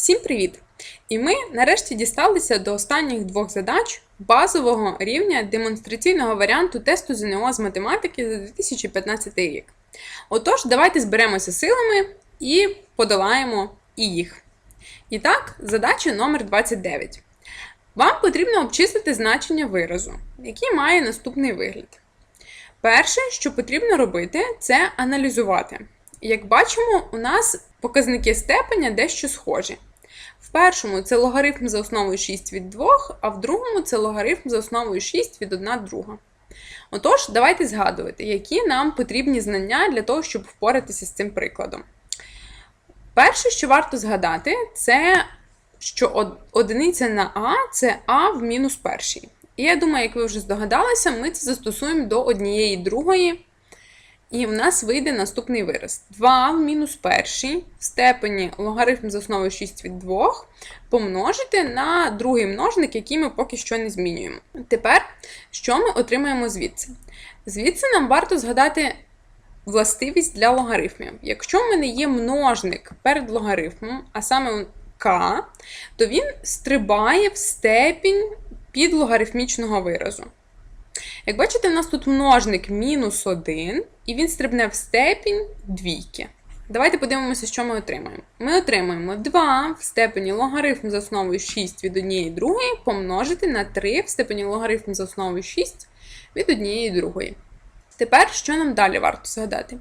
Всім привіт! І ми нарешті дісталися до останніх двох задач базового рівня демонстраційного варіанту тесту ЗНО з математики за 2015 рік. Отож, давайте зберемося силами і подолаємо і їх. І так, задача номер 29. Вам потрібно обчислити значення виразу, який має наступний вигляд. Перше, що потрібно робити, це аналізувати. Як бачимо, у нас показники степеня дещо схожі. В першому це логарифм за основою 6 від 2, а в другому це логарифм за основою 6 від 1 друга. Отож, давайте згадувати, які нам потрібні знання для того, щоб впоратися з цим прикладом. Перше, що варто згадати, це що одиниця на А це А в мінус першій. І я думаю, як ви вже здогадалися, ми це застосуємо до однієї другої. І в нас вийде наступний вираз. 2 в мінус перший в степені логарифм з основою 6 від 2 помножити на другий множник, який ми поки що не змінюємо. Тепер, що ми отримаємо звідси? Звідси нам варто згадати властивість для логарифмів. Якщо в мене є множник перед логарифмом, а саме k, то він стрибає в степінь під логарифмічного виразу. Як бачите, у нас тут множник мінус 1, і він стрибне в степінь двійки. Давайте подивимося, що ми отримаємо. Ми отримаємо 2 в степені логарифм за основою 6 від 1 другої помножити на 3 в степені логарифм за основою 6 від 1 другої. Тепер, що нам далі варто згадати?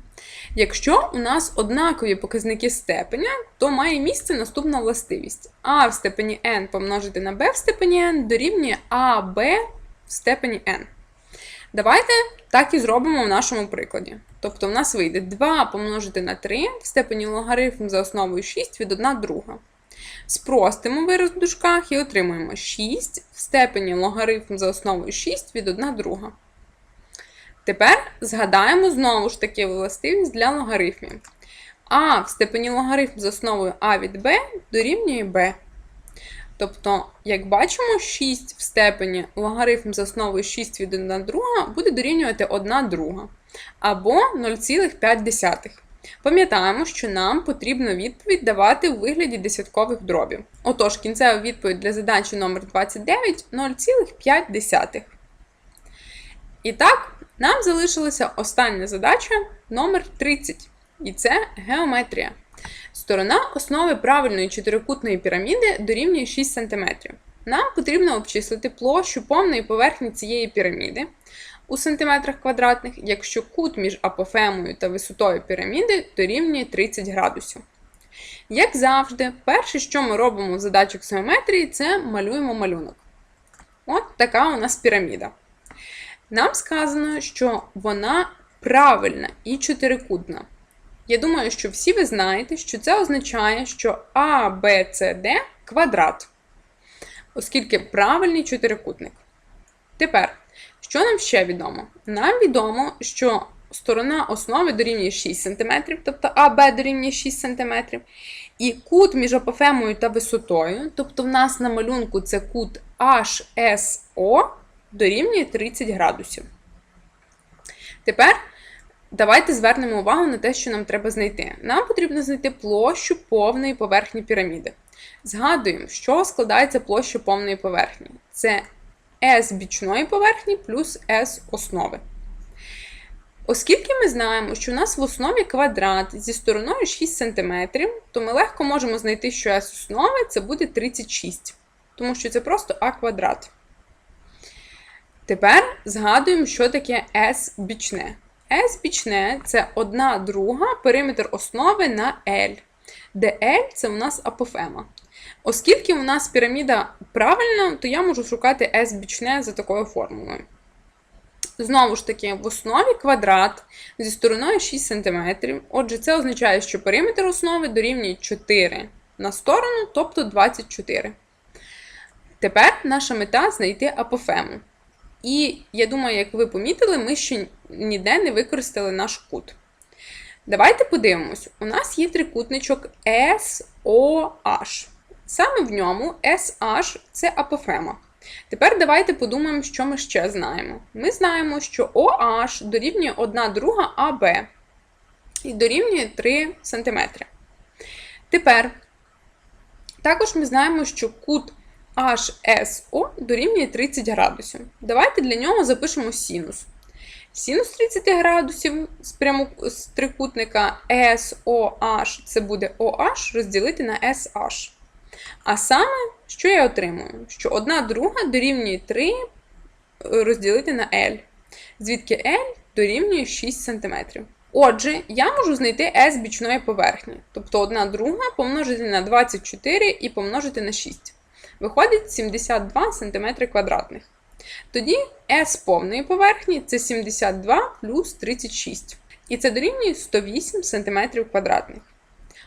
Якщо у нас однакові показники степеня, то має місце наступна властивість. А в степені n помножити на b в степені n дорівнює АБ в степені n. Давайте так і зробимо в нашому прикладі. Тобто в нас вийде 2 помножити на 3 в степені логарифм за основою 6 від 1 друга. Спростимо вираз в дужках і отримуємо 6 в степені логарифм за основою 6 від 1 друга. Тепер згадаємо знову ж таки властивість для логарифмів. А в степені логарифм за основою А від Б дорівнює Б. Тобто, як бачимо, 6 в степені логарифм за основою 6 від 1 друга буде дорівнювати 1 друга або 0,5. Пам'ятаємо, що нам потрібно відповідь давати у вигляді десяткових дробів. Отож, кінцева відповідь для задачі номер 29 0,5. І так, нам залишилася остання задача номер 30. І це геометрія. Сторона основи правильної чотирикутної піраміди дорівнює 6 см. Нам потрібно обчислити площу повної поверхні цієї піраміди у сантиметрах квадратних, якщо кут між апофемою та висотою піраміди дорівнює 30 градусів. Як завжди, перше, що ми робимо в задачах з геометрії, це малюємо малюнок. От така у нас піраміда. Нам сказано, що вона правильна і чотирикутна. Я думаю, що всі ви знаєте, що це означає, що А, Б, С, Д квадрат, оскільки правильний чотирикутник. Тепер, що нам ще відомо? Нам відомо, що сторона основи дорівнює 6 см, тобто АБ дорівнює 6 см, і кут між апофемою та висотою, тобто в нас на малюнку це кут HSO, дорівнює 30 градусів. Тепер Давайте звернемо увагу на те, що нам треба знайти. Нам потрібно знайти площу повної поверхні піраміди. Згадуємо, що складається площа повної поверхні. Це S бічної поверхні плюс S основи. Оскільки ми знаємо, що у нас в основі квадрат зі стороною 6 см, то ми легко можемо знайти, що S основи це буде 36, тому що це просто А квадрат. Тепер згадуємо, що таке S бічне. S бічне це одна друга периметр основи на L, де L це у нас апофема. Оскільки у нас піраміда правильна, то я можу шукати S бічне за такою формулою. Знову ж таки, в основі квадрат зі стороною 6 см. Отже, це означає, що периметр основи дорівнює 4 на сторону, тобто 24. Тепер наша мета знайти апофему. І я думаю, як ви помітили, ми ще ніде не використали наш кут. Давайте подивимось: у нас є трикутничок SOH. Саме в ньому SH це апофема. Тепер давайте подумаємо, що ми ще знаємо. Ми знаємо, що OH дорівнює 1 друга АБ і дорівнює 3 см. Тепер Також ми знаємо, що кут HSO дорівнює 30 градусів. Давайте для нього запишемо синус. Синус 30 градусів з, пряму, з трикутника SOH це буде OH розділити на SH. А саме, що я отримую? Що 1 друга дорівнює 3 розділити на L, звідки L дорівнює 6 см. Отже, я можу знайти S бічної поверхні, тобто 1 друга помножити на 24 і помножити на 6. Виходить 72 см квадратних. Тоді S повної поверхні це 72 плюс 36. І це дорівнює 108 см квадратних.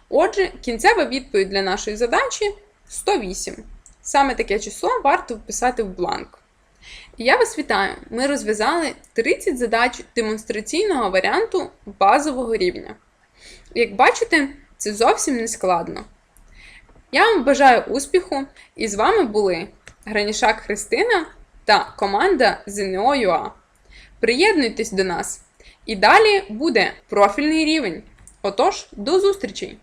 Отже, кінцева відповідь для нашої задачі 108. Саме таке число варто вписати в бланк. І я вас вітаю! Ми розв'язали 30 задач демонстраційного варіанту базового рівня. Як бачите, це зовсім не складно. Я вам бажаю успіху, і з вами були Гранішак Христина та команда ЗНО.UA. Приєднуйтесь до нас! І далі буде профільний рівень. Отож, до зустрічей!